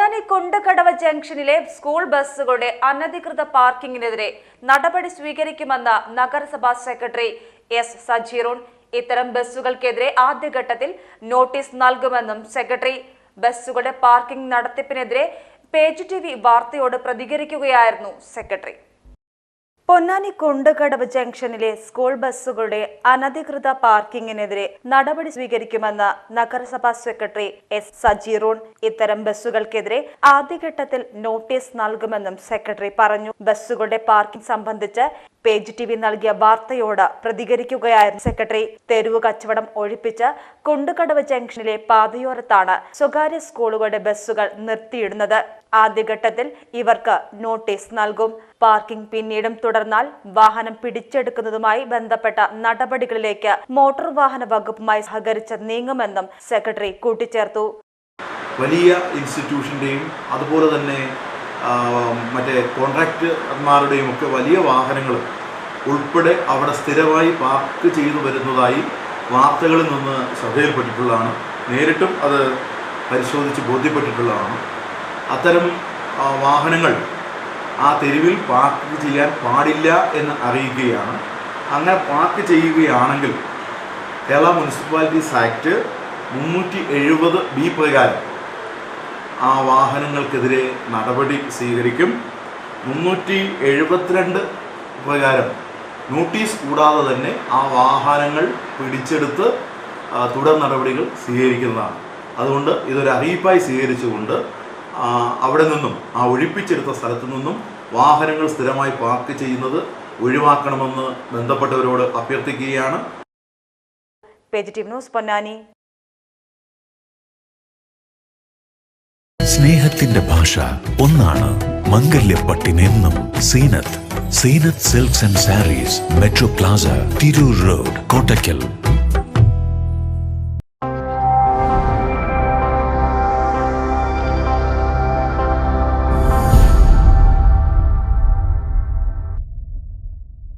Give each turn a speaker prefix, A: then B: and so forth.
A: പൊന്നാനി കൊണ്ടുകടവ ജംഗ്ഷനിലെ സ്കൂൾ ബസ്സുകളുടെ അനധികൃത പാർക്കിങ്ങിനെതിരെ നടപടി സ്വീകരിക്കുമെന്ന് നഗരസഭാ സെക്രട്ടറി എസ് സജീറോൺ ഇത്തരം ബസ്സുകൾക്കെതിരെ ആദ്യഘട്ടത്തിൽ നോട്ടീസ് നൽകുമെന്നും സെക്രട്ടറി. ബസ്സുകളുടെ പാർക്കിംഗ് നടത്തിപ്പിനെതിരെ പേജ് ടി വാർത്തയോട് പ്രതികരിക്കുകയായിരുന്നു സെക്രട്ടറി. പൊന്നാനി കൊണ്ടുകടവ് ജംഗ്ഷനിലെ സ്കൂൾ ബസ്സുകളുടെ അനധികൃത പാർക്കിങ്ങിനെതിരെ നടപടി സ്വീകരിക്കുമെന്ന് നഗരസഭാ സെക്രട്ടറി എസ് സജീറൂൺ ഇത്തരം ബസ്സുകൾക്കെതിരെ ആദ്യഘട്ടത്തിൽ നോട്ടീസ് നൽകുമെന്നും സെക്രട്ടറി പറഞ്ഞു. ബസ്സുകളുടെ പാർക്കിംഗ് സംബന്ധിച്ച് പേജ് ടി വി നൽകിയ വാർത്തയോട് പ്രതികരിക്കുകയായിരുന്നു സെക്രട്ടറി. തെരുവ് കച്ചവടം ഒഴിപ്പിച്ച് കുണ്ടുകടവ് ജംഗ്ഷനിലെ പാതയോരത്താണ് സ്വകാര്യ സ്കൂളുകളുടെ ബസ്സുകൾ നിർത്തിയിടുന്നത്. ആദ്യഘട്ടത്തിൽ ഇവർക്ക് നോട്ടീസ് നൽകും. പാർക്കിംഗ് പിന്നീടും തുടർന്നാൽ വാഹനം പിടിച്ചെടുക്കുന്നതുമായി ബന്ധപ്പെട്ട നടപടികളിലേക്ക് മോട്ടോർ വാഹന വകുപ്പുമായി സഹകരിച്ച് നീങ്ങുമെന്നും സെക്രട്ടറി കൂട്ടിച്ചേർത്തു.
B: വലിയ ഇൻസ്റ്റിറ്റ്യൂഷന്റെയും അതുപോലെ തന്നെ മറ്റേ കോൺട്രാക്ടർമാരുടെയും ഒക്കെ വലിയ വാഹനങ്ങൾ ഉൾപ്പെടെ അവിടെ സ്ഥിരമായി പാർക്ക് ചെയ്തു വരുന്നതായി വാർത്തകളിൽ നിന്ന് ശ്രദ്ധയിൽപ്പെട്ടിട്ടുള്ളതാണ്. നേരിട്ടും അത് പരിശോധിച്ച് ബോധ്യപ്പെട്ടിട്ടുള്ളതാണ്. അത്തരം വാഹനങ്ങൾ ആ തെരുവിൽ പാർക്ക് ചെയ്യാൻ പാടില്ല എന്ന് അറിയിക്കുകയാണ്. അങ്ങനെ പാർക്ക് ചെയ്യുകയാണെങ്കിൽ കേരള മുനിസിപ്പാലിറ്റീസ് ആക്ട് മുന്നൂറ്റി എഴുപത് ബി പ്രകാരം ആ വാഹനങ്ങൾക്കെതിരെ നടപടി സ്വീകരിക്കും. മുന്നൂറ്റി എഴുപത്തിരണ്ട് പ്രകാരം നോട്ടീസ് കൂടാതെ തന്നെ ആ വാഹനങ്ങൾ പിടിച്ചെടുത്ത് തുടർ നടപടികൾ സ്വീകരിക്കുന്നതാണ്. അതുകൊണ്ട് ഇതൊരു അറിയിപ്പായി സ്വീകരിച്ചുകൊണ്ട് അവിടെ നിന്നും ആ ഒഴിപ്പിച്ചെടുത്ത സ്ഥലത്തു നിന്നും വാഹനങ്ങൾ സ്ഥിരമായി പാർക്ക് ചെയ്യുന്നത് ഒഴിവാക്കണമെന്ന് ബന്ധപ്പെട്ടവരോട് അഭ്യർത്ഥിക്കുകയാണ്.
A: ന്യൂസ് പൊന്നാനി.
C: സ്നേഹത്തിന്റെ ഭാഷ ഒന്നാണ് മംഗല്യപ്പട്ടിനെന്നും Seenath. Seenath silks and sarees metro plaza Tirur road Kottakkal.